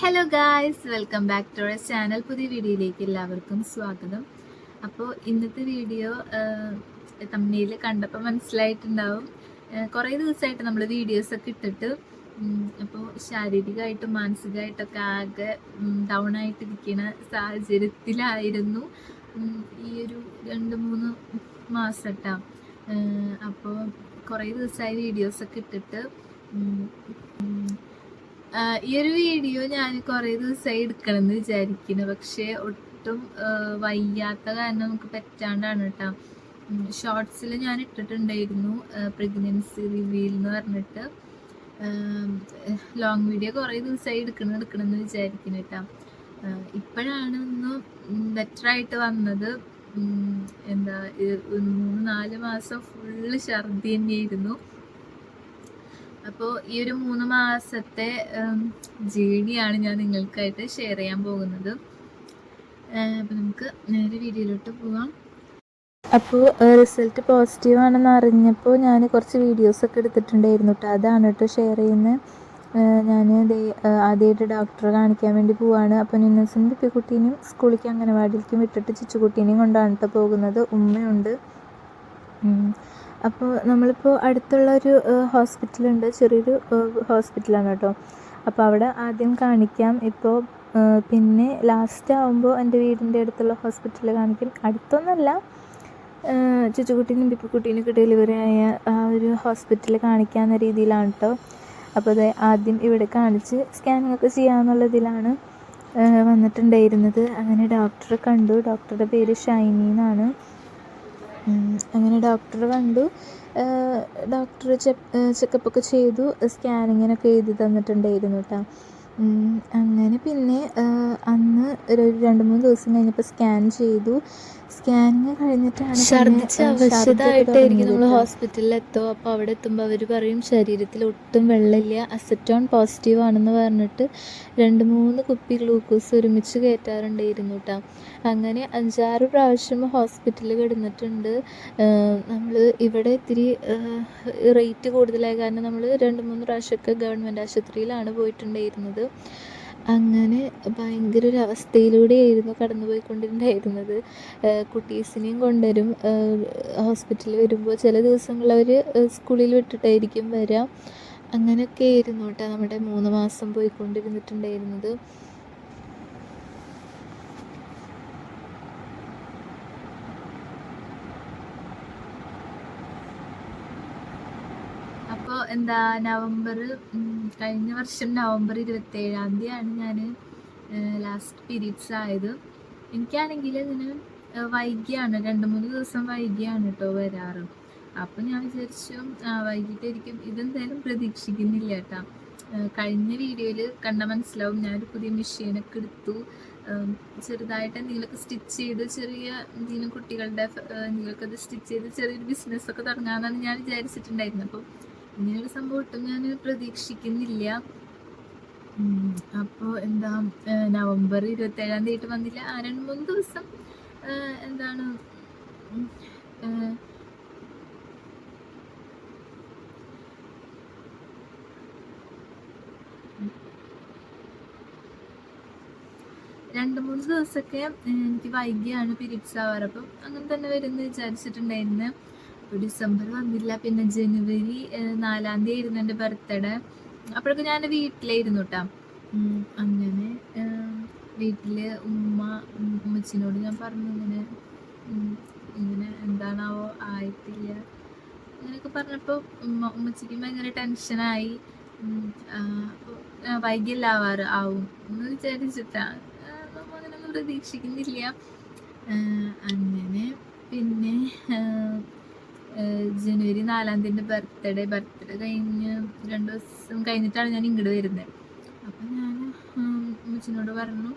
Hello guys welcome back to our channel പുതിയ വീഡിയോയിലേക്ക് എല്ലാവർക്കും സ്വാഗതം. അപ്പോൾ ഇന്നത്തെ വീഡിയോ തമ്മിയിൽ കണ്ടപ്പോൾ മനസ്സിലായിട്ടുണ്ടാവും. കുറേ ദിവസമായിട്ട് നമ്മൾ വീഡിയോസൊക്കെ ഇട്ടിട്ട് അപ്പോൾ ശാരീരികമായിട്ടും മാനസികമായിട്ടൊക്കെ ആകെ ഡൗൺ ആയിട്ടിരിക്കുന്ന സാഹചര്യത്തിലായിരുന്നു ഈ ഒരു രണ്ട് മൂന്ന് മാസട്ടാ. അപ്പോൾ കുറേ ദിവസമായി വീഡിയോസൊക്കെ ഇട്ടിട്ട് ഈ ഒരു വീഡിയോ ഞാൻ കുറേ ദിവസമായി എടുക്കണം എന്ന് വിചാരിക്കുന്നു. പക്ഷേ ഒട്ടും വയ്യാത്ത കാരണം നമുക്ക് പറ്റാണ്ടാണ് കേട്ടോ. ഷോർട്സിൽ ഞാൻ ഇട്ടിട്ടുണ്ടായിരുന്നു പ്രഗ്നൻസി റിവീൽ എന്ന് പറഞ്ഞിട്ട്. ലോങ് വീഡിയോ കുറേ ദിവസമായി എടുക്കണം എടുക്കണം എന്ന് വിചാരിക്കുന്നു കേട്ടോ. ഇപ്പോഴാണ് ഒന്ന് ബെറ്റർ ആയിട്ട് വന്നത്. എന്താ മൂന്ന് നാല് മാസം ഫുള്ള് ഛർദി തന്നെയായിരുന്നു. അപ്പോൾ ഈ ഒരു മൂന്ന് മാസത്തെ ജേണിയാണ് ഞാൻ നിങ്ങൾക്കായിട്ട് ഷെയർ ചെയ്യാൻ പോകുന്നത്. അപ്പോൾ നമുക്ക് നേരെ വീഡിയോയിലോട്ട് പോവാം. അപ്പോൾ റിസൾട്ട് പോസിറ്റീവ് ആണെന്ന് അറിഞ്ഞപ്പോൾ ഞാൻ കുറച്ച് വീഡിയോസൊക്കെ എടുത്തിട്ടുണ്ടായിരുന്നു കേട്ടോ അതാണ് കേട്ടോ ഷെയർ ചെയ്യുന്നത് ഞാൻ ആദ്യമായിട്ട് ഡോക്ടറെ കാണിക്കാൻ വേണ്ടി പോവാണ്. അപ്പോൾ നിന്നസും കുട്ടീനെയും സ്കൂളിലേക്ക് അംഗനവാടിയിലേക്കും വിട്ടിട്ട് ചിച്ചുകുട്ടീനെയും കൊണ്ടാണ് കേട്ടോ പോകുന്നത്. ഉമ്മയുണ്ട്. അപ്പോൾ നമ്മളിപ്പോൾ അടുത്തുള്ള ഒരു ഹോസ്പിറ്റലുണ്ട്. ചെറിയൊരു ഹോസ്പിറ്റലാണ് കേട്ടോ. അപ്പോൾ അവിടെ ആദ്യം കാണിക്കാം. ഇപ്പോൾ പിന്നെ ലാസ്റ്റ് ആകുമ്പോൾ എന്റെ വീടിന്റെ അടുത്തുള്ള ഹോസ്പിറ്റലിൽ കാണിക്കും. അടുത്തൊന്നുമല്ല ചുച്ചുകുട്ടീനും ബിപ്പുക്കുട്ടീനൊക്കെ ഡെലിവറി ആയ ആ ഒരു ഹോസ്പിറ്റലിൽ കാണിക്കാവുന്ന രീതിയിലാണ് കേട്ടോ. അപ്പോൾ അത് ആദ്യം ഇവിടെ കാണിച്ച് സ്കാനിങ് ഒക്കെ ചെയ്യാമെന്നുള്ളതിലാണ് വന്നിട്ടുണ്ടായിരുന്നത്. അങ്ങനെ ഡോക്ടറെ കണ്ടു. ഡോക്ടറുടെ പേര് ഷൈനി എന്നാണ് അങ്ങനെ ഡോക്ടറെ കണ്ടു ഡോക്ടർ ചെക്കപ്പ് ഒക്കെ ചെയ്തു. സ്കാനിങ്ങിനൊക്കെ എഴുതി തന്നിട്ടുണ്ടായിരുന്നു കേട്ടോ. അങ്ങനെ പിന്നെ അന്ന് ഒരു രണ്ട് മൂന്ന് ദിവസം കഴിഞ്ഞപ്പോൾ സ്കാൻ ചെയ്തു. സ്കാനിങ് കഴിഞ്ഞിട്ടാണ് അവശതായിട്ടായിരിക്കും നമ്മൾ ഹോസ്പിറ്റലിൽ എത്തുക അപ്പോൾ അവിടെ എത്തുമ്പോൾ അവർ പറയും ശരീരത്തിൽ ഒട്ടും വെള്ളമില്ല അസറ്റോൺ പോസിറ്റീവ് ആണെന്ന് പറഞ്ഞിട്ട് രണ്ട് മൂന്ന് കുപ്പി ഗ്ലൂക്കോസ് ഒരുമിച്ച് കയറ്റാറുണ്ടായിരുന്നു കേട്ടോ അങ്ങനെ അഞ്ചാറ് പ്രാവശ്യം ഹോസ്പിറ്റലിൽ കിടന്നിട്ടുണ്ട്. നമ്മൾ ഇവിടെ ഇത്തിരി റേറ്റ് കൂടുതലായ കാരണം നമ്മൾ രണ്ട് മൂന്ന് പ്രാവശ്യമൊക്കെ ഗവൺമെന്റ് ആശുപത്രിയിലാണ് പോയിട്ടുണ്ടായിരുന്നത്. അങ്ങനെ ഭയങ്കര ഒരു അവസ്ഥയിലൂടെയായിരുന്നു കടന്നുപോയിക്കൊണ്ടിരുന്നായിരുന്നത് കുട്ടീസിനെയും കൊണ്ടുവരും. ഹോസ്പിറ്റലിൽ വരുമ്പോൾ ചില ദിവസങ്ങൾ അവർ സ്കൂളിൽ വിട്ടിട്ടായിരിക്കും വരിക അങ്ങനെയൊക്കെ ആയിരുന്നു കേട്ടോ നമ്മുടെ മൂന്ന് മാസം പോയിക്കൊണ്ടിരുന്നിട്ടുണ്ടായിരുന്നത് അപ്പോൾ എന്താ നവംബർ കഴിഞ്ഞ വർഷം നവംബർ ഇരുപത്തി ഏഴാം തീയതിയാണ് ഞാൻ ലാസ്റ്റ് പീരീഡ്സ് ആയത്. എനിക്കാണെങ്കിൽ അതിന് വൈകിയാണ് രണ്ട് മൂന്ന് ദിവസം വൈകിയാണ് കേട്ടോ വരാറ്. അപ്പം ഞാൻ വിചാരിച്ചു വൈകിട്ടായിരിക്കും. ഇതെന്തായാലും പ്രതീക്ഷിക്കുന്നില്ല കേട്ടോ കഴിഞ്ഞ വീഡിയോയിൽ കണ്ട മനസ്സിലാവും. ഞാനൊരു പുതിയ മെഷീനൊക്കെ എടുത്തു. ചെറുതായിട്ട് എന്തെങ്കിലുമൊക്കെ സ്റ്റിച്ച് ചെയ്ത് ചെറിയ എന്തെങ്കിലും കുട്ടികളുടെ എന്തെങ്കിലുമൊക്കെ അത് സ്റ്റിച്ച് ചെയ്ത് ചെറിയൊരു ബിസിനസ്സൊക്കെ തുടങ്ങാമെന്നാണ് ഞാൻ വിചാരിച്ചിട്ടുണ്ടായിരുന്നത്. അപ്പോൾ ഇങ്ങനെയൊരു സംഭവം ഒട്ടും ഞാൻ പ്രതീക്ഷിക്കുന്നില്ല. അപ്പോൾ എന്താ നവംബർ ഇരുപത്തേഴാം തീയതി വന്നില്ല. ആ രണ്ട് മൂന്ന് ദിവസം എന്താണ് രണ്ട് മൂന്ന് ദിവസമൊക്കെ എനിക്ക് വൈകിയാണ് പീരീഡ്സ് ആവാറ്. അപ്പം അങ്ങനെ തന്നെ വരുമെന്ന് വിചാരിച്ചിട്ടുണ്ടായിരുന്നു. ഡിസംബർ വന്നില്ല. പിന്നെ ജനുവരി നാലാം തീയതി ആയിരുന്നു എന്റെ ബർത്ത്ഡേ. അപ്പോഴൊക്കെ ഞാൻ വീട്ടിലായിരുന്നു കേട്ടോ അങ്ങനെ വീട്ടിൽ ഉമ്മ ഉമ്മച്ചിനോട് ഞാൻ പറഞ്ഞു ഇങ്ങനെ ഇങ്ങനെ എന്താണാവോ ആയിട്ടില്ല. അങ്ങനെയൊക്കെ പറഞ്ഞപ്പോൾ ഉമ്മ ഉമ്മച്ചിക്ക് ഭയങ്കര ടെൻഷനായി വൈകില്ലാവാറ് ആവും എന്ന് വിചാരിച്ചിട്ടാണ് നമ്മൾ അങ്ങനെയൊന്നും പ്രതീക്ഷിക്കുന്നില്ല. അങ്ങനെ പിന്നെ ജനുവരി നാലാം തീയതി ബർത്ത്ഡേ ബർത്ത്ഡേ കഴിഞ്ഞ് രണ്ട് ദിവസം കഴിഞ്ഞിട്ടാണ് ഞാൻ ഇങ്ങോട്ട് വരുന്നത് അപ്പം ഞാൻ അമ്മച്ചിനോട് പറഞ്ഞു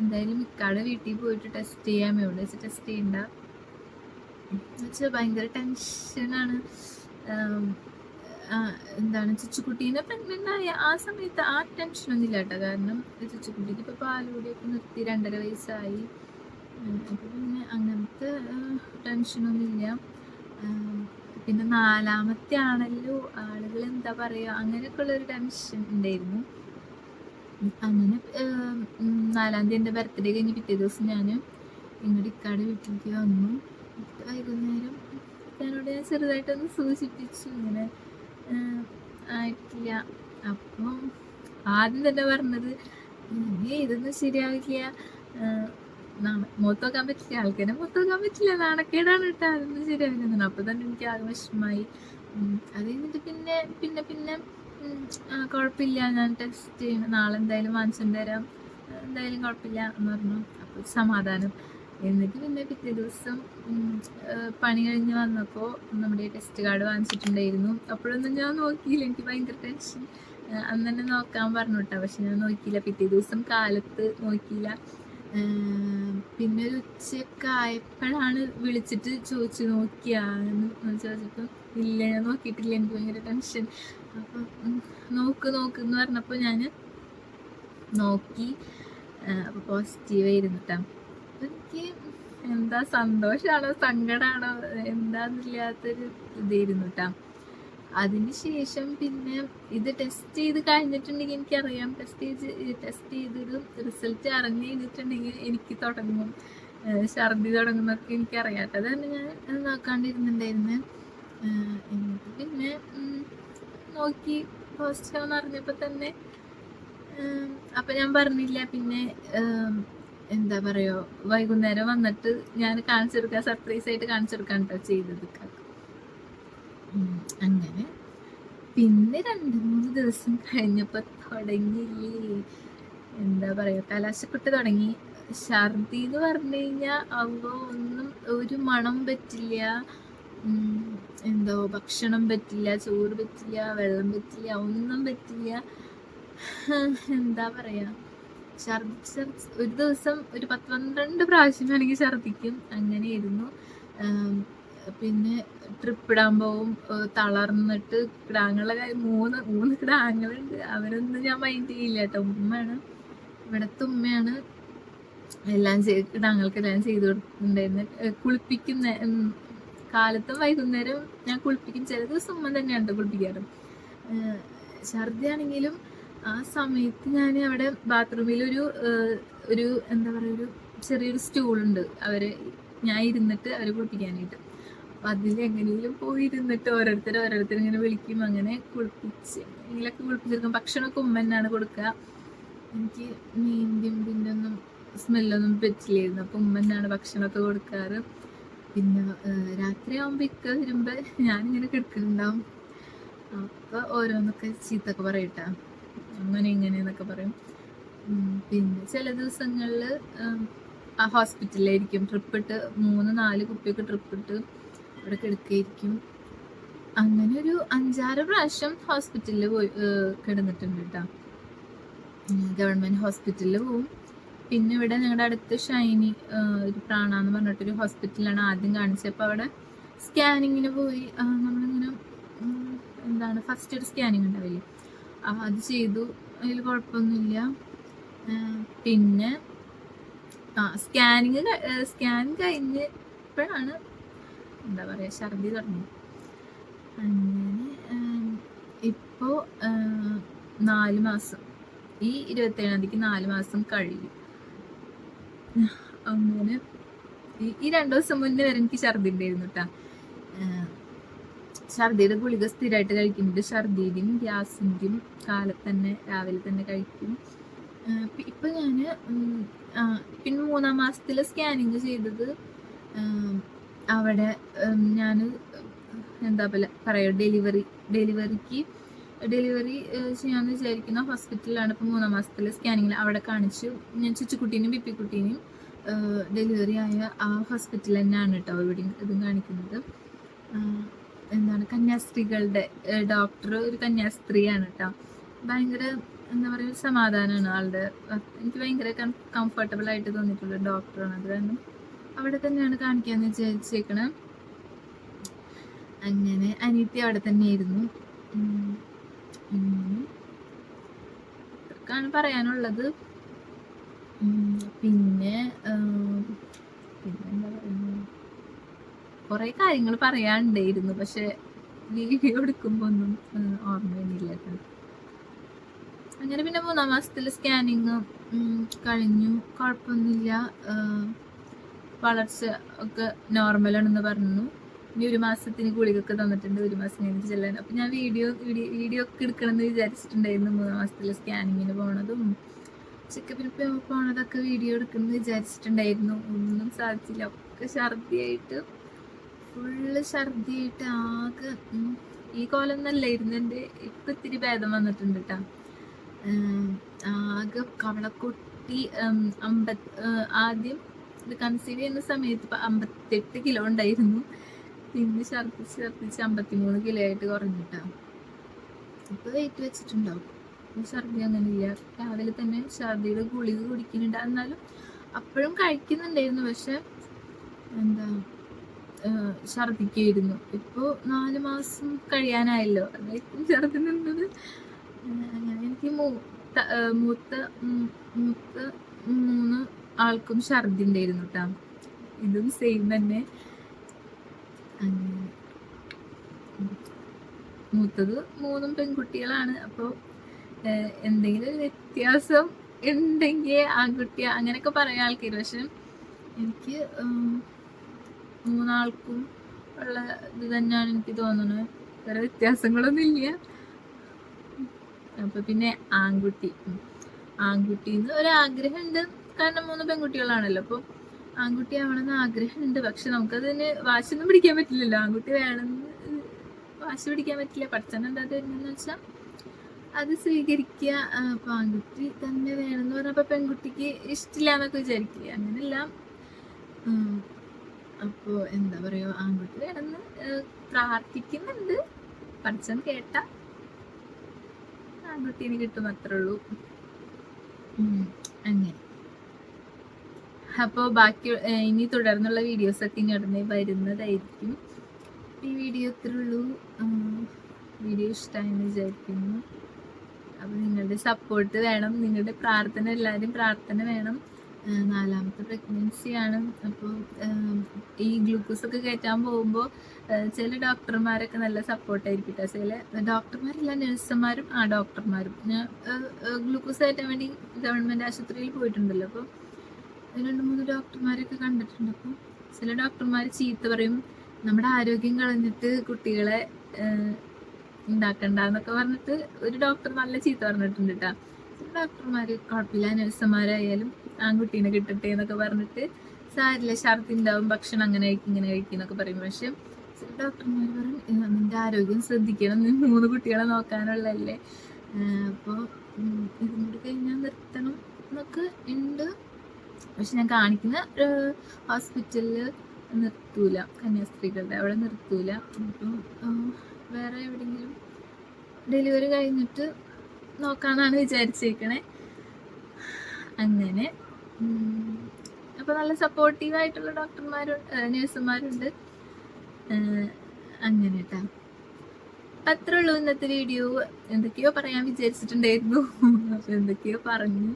എന്തായാലും ഇക്കാട് വീട്ടിൽ പോയിട്ട് ടെസ്റ്റ് ചെയ്യാൻ വേണ്ടി വെച്ച് ടെസ്റ്റ് ചെയ്യണ്ട? വെച്ചാൽ ഭയങ്കര ടെൻഷനാണ് എന്താണ് ചുച്ചുകുട്ടീനെ പ്രഗ്നന്റ് ആയ ആ സമയത്ത് ആ ടെൻഷനൊന്നും ഇല്ല കേട്ടോ. കാരണം ചുച്ചുകുട്ടിക്ക് ഇപ്പോൾ പാലുകൂടിയൊക്കെ നിർത്തി രണ്ടര വയസ്സായി. അപ്പോൾ പിന്നെ അങ്ങനത്തെ ടെൻഷനൊന്നുമില്ല പിന്നെ നാലാമത്തെ ആണല്ലോ ആളുകൾ എന്താ പറയുക അങ്ങനെയൊക്കെ ഉള്ളൊരു ടെൻഷൻ ഉണ്ടായിരുന്നു അങ്ങനെ നാലാം തീയതി എന്റെ ബർത്ത്ഡേ കഴിഞ്ഞ് പിറ്റേ ദിവസം ഞാൻ ഇങ്ങോട്ട് ഇക്കാട് വീട്ടിലേക്ക് വന്നു. വൈകുന്നേരം ഞാനോട് ഞാൻ ചെറുതായിട്ടൊന്ന് സൂചിപ്പിച്ചു ഇങ്ങനെ ആയിട്ടില്ല. അപ്പം ആദ്യം തന്നെ പറഞ്ഞത് ഇതൊന്നും ശരിയാവില്ല. ഏഹ്, നാണ- മുഖത്ത് നോക്കാൻ പറ്റില്ല. ആൾക്കാരെ മുഖത്ത് നോക്കാൻ പറ്റില്ല. നാണക്കേടാണ് കേട്ടോ. അതൊന്നും ശരിയാവില്ല അപ്പൊ തന്നെ എനിക്ക് ആകെ വിഷമായി ഉം, അത് കഴിഞ്ഞിട്ട് പിന്നെ പിന്നെ പിന്നെ കുഴപ്പമില്ല. ഞാൻ ടെസ്റ്റ് ചെയ്യണം. നാളെ എന്തായാലും വാങ്ങിച്ചിട്ട് തരാം എന്തായാലും കുഴപ്പമില്ല എന്ന് പറഞ്ഞു. അപ്പോൾ സമാധാനം. എന്നിട്ട് പിന്നെ പിറ്റേ ദിവസം പണി കഴിഞ്ഞ് വന്നപ്പോൾ നമ്മുടെ ടെസ്റ്റ് കാർഡ് വാങ്ങിച്ചിട്ടുണ്ടായിരുന്നു. അപ്പോഴൊന്നും ഞാൻ നോക്കിയില്ല. എനിക്ക് ഭയങ്കര ടെൻഷൻ അന്ന് തന്നെ നോക്കാൻ പറഞ്ഞു കേട്ടോ. പക്ഷെ ഞാൻ നോക്കിയില്ല. പിറ്റേ ദിവസം കാലത്ത് നോക്കിയില്ല. പിന്നെ ഒരു ഉച്ചയൊക്കെ ആയപ്പോഴാണ് വിളിച്ചിട്ട് ചോദിച്ചു നോക്കിയാന്ന് ചോദിച്ചപ്പോൾ ഇല്ല ഞാൻ നോക്കിയിട്ടില്ല എനിക്ക് ഭയങ്കര ടെൻഷൻ അപ്പം നോക്ക് നോക്ക് എന്ന് പറഞ്ഞപ്പോൾ ഞാൻ നോക്കി അപ്പോൾ പോസിറ്റീവ് ആയിരുന്നു കേട്ടോ എനിക്ക് എന്താ സന്തോഷമാണോ സങ്കടമാണോ എന്താന്നില്ലാത്തൊരു ഇതായിരുന്നു കേട്ടോ അതിന് ശേഷം പിന്നെ ഇത് ടെസ്റ്റ് ചെയ്ത് കഴിഞ്ഞിട്ടുണ്ടെങ്കിൽ എനിക്കറിയാം. ടെസ്റ്റ് ചെയ്ത് ടെസ്റ്റ് ചെയ്തത് റിസൾട്ട് അറിഞ്ഞ് കഴിഞ്ഞിട്ടുണ്ടെങ്കിൽ എനിക്ക് തുടങ്ങും. ഛർദി തുടങ്ങുന്നൊക്കെ എനിക്കറിയാം. അത് തന്നെ ഞാൻ അത് നോക്കാണ്ടിരുന്നുണ്ടായിരുന്നത് എന്നിട്ട് പിന്നെ നോക്കി. പോസിറ്റീവ് എന്ന് അറിഞ്ഞപ്പോൾ തന്നെ അപ്പം ഞാൻ പറഞ്ഞില്ല പിന്നെ എന്താ പറയുക വൈകുന്നേരം വന്നിട്ട് ഞാൻ കാണിച്ചു കാണിച്ചെടുക്കാൻ സർപ്രൈസ് ആയിട്ട് കാണിച്ചെടുക്കാൻ കേട്ടോ ചെയ്തത്. അങ്ങനെ. പിന്നെ രണ്ട് മൂന്ന് ദിവസം കഴിഞ്ഞപ്പോൾ തുടങ്ങി എന്താ പറയുക കലാശപ്പെട്ട് തുടങ്ങി. ഛർദി എന്ന് പറഞ്ഞു കഴിഞ്ഞാൽ അവ ഒന്നും ഒരു മണം പറ്റില്ല. എന്തോ ഭക്ഷണം പറ്റില്ല ചോറ് പറ്റില്ല വെള്ളം പറ്റില്ല ഒന്നും പറ്റില്ല. എന്താ പറയുക ഛർദിച്ച ഒരു ദിവസം ഒരു പത്ത് പന്ത്രണ്ട് പ്രാവശ്യം വേണമെങ്കിൽ ഛർദിക്കും അങ്ങനെയായിരുന്നു. പിന്നെ ട്രിപ്പ് ഇടാൻ പോവും തളർന്നിട്ട് കിടാങ്ങളെ മൂന്ന് മൂന്ന് കിടാങ്ങളുണ്ട് അവരൊന്നും ഞാൻ മൈൻഡ് ചെയ്യില്ല കേട്ടോ. ഉമ്മയാണ് ഇവിടുത്തെ ഉമ്മയാണ് എല്ലാം ചെയ്ത് കിടാങ്ങൾക്ക് എല്ലാം ചെയ്തു കൊടുത്തിട്ടുണ്ടായിരുന്നത് ഏഹ് കുളിപ്പിക്കുന്ന കാലത്തും വൈകുന്നേരം ഞാൻ കുളിപ്പിക്കും. ചില ദിവസം ഉമ്മ തന്നെയാണ് കുളിപ്പിക്കാറ്. ഛർദിയാണെങ്കിലും ആ സമയത്ത് ഞാൻ അവിടെ ബാത്റൂമിൽ ഒരു ഒരു എന്താ പറയുക ഒരു ചെറിയൊരു സ്റ്റൂളുണ്ട്. അവർ ഞാൻ ഇരുന്നിട്ട് അവരെ കുളിപ്പിക്കാനായിട്ട്. അപ്പൊ അതിൽ പോയിരുന്നിട്ട് ഓരോരുത്തർ ഓരോരുത്തർ ഇങ്ങനെ വിളിക്കും. അങ്ങനെ കുളിപ്പിച്ച് എങ്കിലൊക്കെ കുളിപ്പിച്ചെടുക്കും. ഭക്ഷണമൊക്കെ ഉമ്മ തന്നെയാണ് കൊടുക്കുക. എനിക്ക് മീന്റെയും പിന്നെ ഒന്നും സ്മെല്ലൊന്നും പറ്റില്ലായിരുന്നു. അപ്പൊ ഉമ്മ തന്നെയാണ് ഭക്ഷണമൊക്കെ കൊടുക്കാറ്. പിന്നെ രാത്രി രാത്രിയാകുമ്പോ ഇക്ക വരുമ്പോ ഞാനിങ്ങനെ കിടക്കുന്നുണ്ടാവും. അപ്പൊ ഓരോന്നൊക്കെ ചീത്തൊക്കെ പറയട്ടാ. അങ്ങനെ ഇങ്ങനെ എന്നൊക്കെ പറയും. പിന്നെ ചില ദിവസങ്ങളിൽ ആ ഹോസ്പിറ്റലിലായിരിക്കും. ട്രിപ്പിട്ട് മൂന്ന് നാല് കുപ്പിയൊക്കെ ട്രിപ്പ് ഇട്ട് അവിടെ കിടക്കുകയായിരിക്കും അങ്ങനെ ഒരു അഞ്ചാറ് പ്രാവശ്യം ഹോസ്പിറ്റലിൽ പോയി കിടന്നിട്ടുണ്ട് കേട്ടോ ഗവൺമെന്റ് ഹോസ്പിറ്റലിൽ പോവും. പിന്നെ ഇവിടെ ഞങ്ങളുടെ അടുത്ത് ഷൈനി ഒരു പ്രാണ എന്ന് പറഞ്ഞിട്ടൊരു ഹോസ്പിറ്റലാണ് ആദ്യം കാണിച്ചപ്പോൾ അവിടെ സ്കാനിങ്ങിന് പോയി നമ്മളിങ്ങനെ എന്താണ് ഫസ്റ്റ് ഒരു സ്കാനിങ് ഉണ്ടാവില്ലേ? അത് ചെയ്തു. അതിൽ കുഴപ്പമൊന്നുമില്ല. പിന്നെ ആ സ്കാനിങ് സ്കാൻ കഴിഞ്ഞപ്പോഴാണ് എന്താ പറയുക ഛർദി തുടങ്ങി. അങ്ങനെ ഇപ്പോൾ നാല് മാസം. ഈ ഇരുപത്തേഴാം തീയതിക്ക് നാല് മാസം കഴിയും അങ്ങനെ ഈ രണ്ടു ദിവസം മുന്നേ വരെ എനിക്ക് ഛർദി ഉണ്ടായിരുന്നു കേട്ടാ ഛർദിയുടെ ഗുളിക സ്ഥിരമായിട്ട് കഴിക്കുന്നുണ്ട്. ഛർദിയുടെയും ഗ്യാസിന്റെയും കാലത്ത് തന്നെ രാവിലെ തന്നെ കഴിക്കും. ഇപ്പം ആ, പിന്നെ മൂന്നാം മാസത്തിലെ സ്കാനിങ് ചെയ്തത് അവിടെ ഞാൻ എന്താ പോലെ പറയുക ഡെലിവറി ഡെലിവറിക്ക് ഡെലിവറി ചെയ്യാമെന്ന് വിചാരിക്കുന്ന. ഹോസ്പിറ്റലിലാണ് ഇപ്പോൾ മൂന്നാം മാസത്തിലെ സ്കാനിങ്ങിൽ അവിടെ കാണിച്ചു. ഞാൻ ചുച്ചുക്കുട്ടീനെയും ബിപ്പിക്കുട്ടീനെയും ഡെലിവറി ആയ ആ ഹോസ്പിറ്റൽ തന്നെയാണ് കേട്ടോ ഇവിടെ ഇതും കാണിക്കുന്നത്. എന്താണ് കന്യാസ്ത്രീകളുടെ ഡോക്ടർ ഒരു കന്യാസ്ത്രീയാണ് കേട്ടോ ഭയങ്കര എന്താ പറയുക സമാധാനമാണ് ആളുടെ. എനിക്ക് ഭയങ്കര കംഫർട്ടബിൾ ആയിട്ട് തോന്നിയിട്ടുള്ള ഡോക്ടറാണ്. അത് കാരണം അവിടെ തന്നെയാണ് കാണിക്കാന്ന് വിചാരിച്ചേക്കണം. അങ്ങനെ അനിയത്തി അവിടെ തന്നെയായിരുന്നു. ഇതൊക്കെയാണ് പറയാനുള്ളത്. പിന്നെ പിന്നെന്താ പറയുന്നത് കുറേ കാര്യങ്ങൾ പറയാനുണ്ടായിരുന്നു പക്ഷെ വീഡിയോ എടുക്കുമ്പോ ഒന്നും ഓർമ്മയില്ല അങ്ങനെ പിന്നെ മൂന്നാം മാസത്തിൽ സ്കാനിങ് കഴിഞ്ഞു. കുഴപ്പമൊന്നുമില്ല. വളർച്ച ഒക്കെ നോർമലാണെന്ന് പറഞ്ഞു. ഇനി ഒരു മാസത്തിന് ഗുളികയൊക്കെ തന്നിട്ടുണ്ട് ഒരു മാസം കഴിഞ്ഞിട്ട് ചെല്ലാൻ. അപ്പം ഞാൻ വീഡിയോ വീഡിയോ വീഡിയോ ഒക്കെ എടുക്കണമെന്ന് വിചാരിച്ചിട്ടുണ്ടായിരുന്നു. മൂന്ന് മാസത്തിലെ സ്കാനിങ്ങിന് പോണതും ചെക്കപ്പിന് പോണതൊക്കെ വീഡിയോ എടുക്കണമെന്ന് വിചാരിച്ചിട്ടുണ്ടായിരുന്നു. ഒന്നും സാധിച്ചില്ല. ഒക്കെ ഛർദിയായിട്ട് ഫുള്ള് ഛർദിയായിട്ട് ആകെ ഈ കോലം നല്ലായിരുന്നു. എന്റെ ഇപ്പം ഇത്തിരി ഭേദം വന്നിട്ടുണ്ട് കേട്ടോ ആകെ കവളക്കൊട്ടി അമ്പത് ആദ്യം കൺസീവ് ചെയ്യുന്ന സമയത്ത് അമ്പത്തെട്ട് കിലോ ഉണ്ടായിരുന്നു. പിന്നെ ഛർദിച്ച് ഛർദിച്ച് അമ്പത്തിമൂന്ന് കിലോ ആയിട്ട് കുറഞ്ഞിട്ടാണ് ഇപ്പൊ വെയിറ്റ് വെച്ചിട്ടുണ്ടാവും. ഛർദി അങ്ങനെയില്ല. രാവിലെ തന്നെ ഛർദിയുടെ ഗുളിക കുടിക്കുന്നുണ്ട്. എന്നാലും അപ്പോഴും കഴിക്കുന്നുണ്ടായിരുന്നു. പക്ഷെ എന്താ ഛർദിക്കായിരുന്നു ഇപ്പോൾ നാല് മാസം കഴിയാനായല്ലോ. അതായിരിക്കും ഛർദി നിന്നത്. അങ്ങനെ എനിക്ക് മൂത്ത മൂത്ത മൂത്ത മൂന്ന് ആൾക്കും ഛർദി ഉണ്ടായിരുന്നു കേട്ടോ ഇതും സെയിം തന്നെ. മൂത്തത് മൂന്നും പെൺകുട്ടികളാണ്. അപ്പോൾ എന്തെങ്കിലും ഒരു വ്യത്യാസം ഉണ്ടെങ്കിൽ ആൺകുട്ടി അങ്ങനെയൊക്കെ പറയാം ആൾക്കാർ പക്ഷെ എനിക്ക് മൂന്നാൾക്കും ഉള്ള ഇത് തന്നെയാണ് എനിക്ക് തോന്നുന്നത്. വേറെ വ്യത്യാസങ്ങളൊന്നും ഇല്ല. അപ്പൊ പിന്നെ ആൺകുട്ടി. ആൺകുട്ടിന്ന് ആൺകുട്ടിന്ന് ഒരാഗ്രഹമുണ്ട്. കാരണം മൂന്ന് പെൺകുട്ടികളാണല്ലോ. അപ്പോൾ ആൺകുട്ടി ആവണമെന്ന് ആഗ്രഹമുണ്ട്. പക്ഷെ നമുക്കതിന് വാശിയൊന്നും പിടിക്കാൻ പറ്റില്ലല്ലോ. ആൺകുട്ടി വേണമെന്ന് വാശി പിടിക്കാൻ പറ്റില്ല. പഠിച്ചാൽ എന്താ തരുന്നതെന്ന് വെച്ചാൽ അത് സ്വീകരിക്കുക. അപ്പൊ ആൺകുട്ടി തന്നെ വേണമെന്ന് പറഞ്ഞപ്പോ പെൺകുട്ടിക്ക് ഇഷ്ടമില്ല എന്നൊക്കെ വിചാരിക്കില്ല? അങ്ങനെയല്ല. ഉം. അപ്പോ എന്താ പറയുക ആൺകുട്ടി വേണമെന്ന് പ്രാർത്ഥിക്കുന്നുണ്ട്. പഠിച്ചൻ കേട്ട ആൺകുട്ടീനെ കിട്ടും അത്രേ ഉള്ളൂ. അങ്ങനെ. അപ്പോൾ ബാക്കി ഇനി തുടർന്നുള്ള വീഡിയോസൊക്കെ ഇനി ഉടനെ വരുന്നതായിരിക്കും. ഈ വീഡിയോ ഇത്രേ ഉള്ളൂ. വീഡിയോ ഇഷ്ടമായെന്ന് വിചാരിക്കുന്നു. അപ്പോൾ നിങ്ങളുടെ സപ്പോർട്ട് വേണം. നിങ്ങളുടെ പ്രാർത്ഥന എല്ലാവരും പ്രാർത്ഥന വേണം. നാലാമത്തെ പ്രഗ്നൻസി ആണ്. അപ്പോൾ ഈ ഗ്ലൂക്കോസ് ഒക്കെ കയറ്റാൻ പോകുമ്പോൾ ചില ഡോക്ടർമാരൊക്കെ നല്ല സപ്പോർട്ടായിരിക്കും കേട്ടോ ചില ഡോക്ടർമാരില്ല നഴ്സുമാരും ആ ഡോക്ടർമാരും ഞാൻ ഗ്ലൂക്കോസ് കയറ്റാൻ വേണ്ടി ഗവൺമെന്റ് ആശുപത്രിയിൽ പോയിട്ടുണ്ടല്ലോ. അപ്പോൾ രണ്ട് മൂന്ന് ഡോക്ടർമാരൊക്കെ കണ്ടിട്ടുണ്ട്. അപ്പം ചില ഡോക്ടർമാർ ചീത്ത പറയും നമ്മുടെ ആരോഗ്യം കളഞ്ഞിട്ട് കുട്ടികളെ ഉണ്ടാക്കണ്ട എന്നൊക്കെ പറഞ്ഞിട്ട് ഒരു ഡോക്ടർ നല്ല ചീത്ത പറഞ്ഞിട്ടുണ്ട് കേട്ടോ ചില ഡോക്ടർമാർ കുഴപ്പമില്ല നഴ്സുമാരായാലും ആൺകുട്ടീനെ കിട്ടട്ടെ എന്നൊക്കെ പറഞ്ഞിട്ട് സാരില്ല ഛർദി ഉണ്ടാവും ഭക്ഷണം അങ്ങനെ കഴിക്കും ഇങ്ങനെ കഴിക്കും എന്നൊക്കെ പറയും. പക്ഷെ ചില ഡോക്ടർമാർ പറയും "ഏഹ്, നിന്റെ ആരോഗ്യം ശ്രദ്ധിക്കണം നീ മൂന്ന് കുട്ടികളെ നോക്കാനുള്ളതല്ലേ? അപ്പോൾ ഇതും കൂടി കഴിഞ്ഞാൽ നിർത്തണം എന്നൊക്കെ ഉണ്ട് പക്ഷെ ഞാൻ കാണിക്കുന്ന ഹോസ്പിറ്റലിൽ നിർത്തൂല. കന്യാസ്ത്രീകളുടെ അവിടെ നിർത്തൂല. അപ്പം വേറെ എവിടെയെങ്കിലും ഡെലിവറി കഴിഞ്ഞിട്ട് നോക്കാന്നാണ് വിചാരിച്ചേക്കണേ. അങ്ങനെ അപ്പോൾ അപ്പൊ നല്ല സപ്പോർട്ടീവ് ആയിട്ടുള്ള ഡോക്ടർമാരുണ്ട് നഴ്സുമാരുണ്ട്. അങ്ങനെ കേട്ടോ അത്രേ ഉള്ളൂ ഇന്നത്തെ വീഡിയോ. എന്തൊക്കെയോ പറയാൻ വിചാരിച്ചിട്ടുണ്ടായിരുന്നു. അപ്പൊ എന്തൊക്കെയോ പറഞ്ഞു.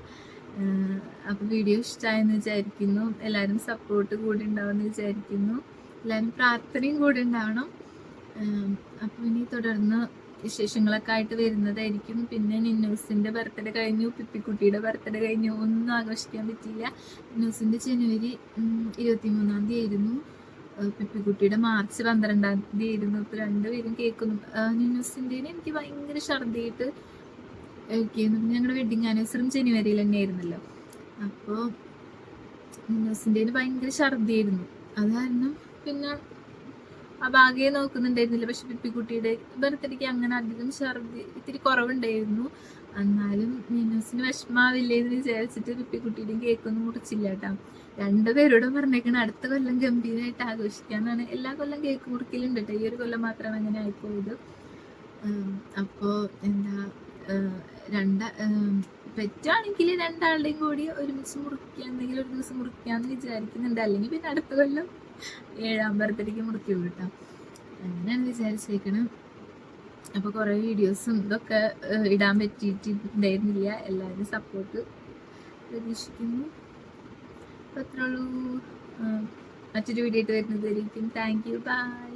ആഹ് അപ്പൊ വീഡിയോ ഇഷ്ടമായെന്ന് വിചാരിക്കുന്നു. എല്ലാവരും സപ്പോർട്ട് കൂടി ഉണ്ടാവുമെന്ന് വിചാരിക്കുന്നു. എല്ലാവരും പ്രാർത്ഥനയും കൂടി ഉണ്ടാവണം. അപ്പോൾ അപ്പൊ ഇനി തുടർന്ന് വിശേഷങ്ങളൊക്കെ ആയിട്ട് വരുന്നതായിരിക്കും. പിന്നെ നിന്നൂസിന്റെ ബർത്ത്ഡേ കഴിഞ്ഞു പിപ്പിക്കുട്ടിയുടെ ബർത്ത്ഡേ കഴിഞ്ഞു. ഒന്നും ആഘോഷിക്കാൻ പറ്റിയില്ല. നിന്നൂസിന്റെ ജനുവരി ഇരുപത്തി മൂന്നാം തീയതി ആയിരുന്നു പിപ്പിക്കുട്ടിയുടെ മാർച്ച് പന്ത്രണ്ടാം തീയതി ആയിരുന്നു ഇപ്പൊ രണ്ടുപേരും കേൾക്കുന്നു. നിന്നൂസിന്റെ എനിക്ക് ഭയങ്കര ഛർദിയിട്ട് എന്നിട്ട് ഞങ്ങളുടെ വെഡിങ് ആനിവേഴ്സറും ജനുവരിയിൽ തന്നെ ആയിരുന്നല്ലോ അപ്പോൾ നിന്നൂസിന്റെ ഭയങ്കര ഛർദിയായിരുന്നു അത് കാരണം പിന്നെ ആ ഭാഗ്യം നോക്കുന്നുണ്ടായിരുന്നില്ല. പക്ഷെ പിപ്പിക്കുട്ടിയുടെ ബർത്ത്ഡേക്ക് അങ്ങനെ അധികം ഛർദി ഇത്തിരി കുറവുണ്ടായിരുന്നു. എന്നാലും നിന്നൂസിന് വിഷമാവില്ലേ എന്ന് വിചാരിച്ചിട്ട് പിപ്പിക്കുട്ടിയുടെയും കേക്കൊന്നും മുറിച്ചില്ല കേട്ടോ. രണ്ടുപേരോടും പറഞ്ഞേക്കണ അടുത്ത കൊല്ലം ഗംഭീരമായിട്ട് ആഘോഷിക്കാന്നാണ്. എല്ലാ കൊല്ലം കേക്ക് മുറിക്കലുണ്ട് കേട്ടോ. ഈ ഒരു കൊല്ലം മാത്രം അങ്ങനെ ആയിപ്പോയത്. അപ്പോൾ അപ്പോ എന്താ രണ്ട പെറ്റാണെങ്കിൽ രണ്ടാളുടെയും കൂടി ഒരുമിച്ച് മുറിക്കുക എന്തെങ്കിലും ഒരു ദിവസം മുറിക്കാന്ന് വിചാരിക്കുന്നുണ്ട്. അല്ലെങ്കിൽ പിന്നെ അടുത്ത കൊല്ലം ഏഴാം ബർത്ത്ഡേക്ക് മുറിക്കുള്ളൂ കേട്ടോ. അങ്ങനെയാണ് വിചാരിച്ചേക്കണം. അപ്പോൾ കുറേ വീഡിയോസും ഇതൊക്കെ ഇടാൻ പറ്റിയിട്ടുണ്ടായിരുന്നില്ല എല്ലാവരും സപ്പോർട്ട് പ്രതീക്ഷിക്കുന്നു. അപ്പോൾ അത്രേ ഉള്ളൂ. ഏഹ്, മറ്റൊരു വീഡിയോ ആയിട്ട് വരുന്നതായിരിക്കും താങ്ക് യു ബൈ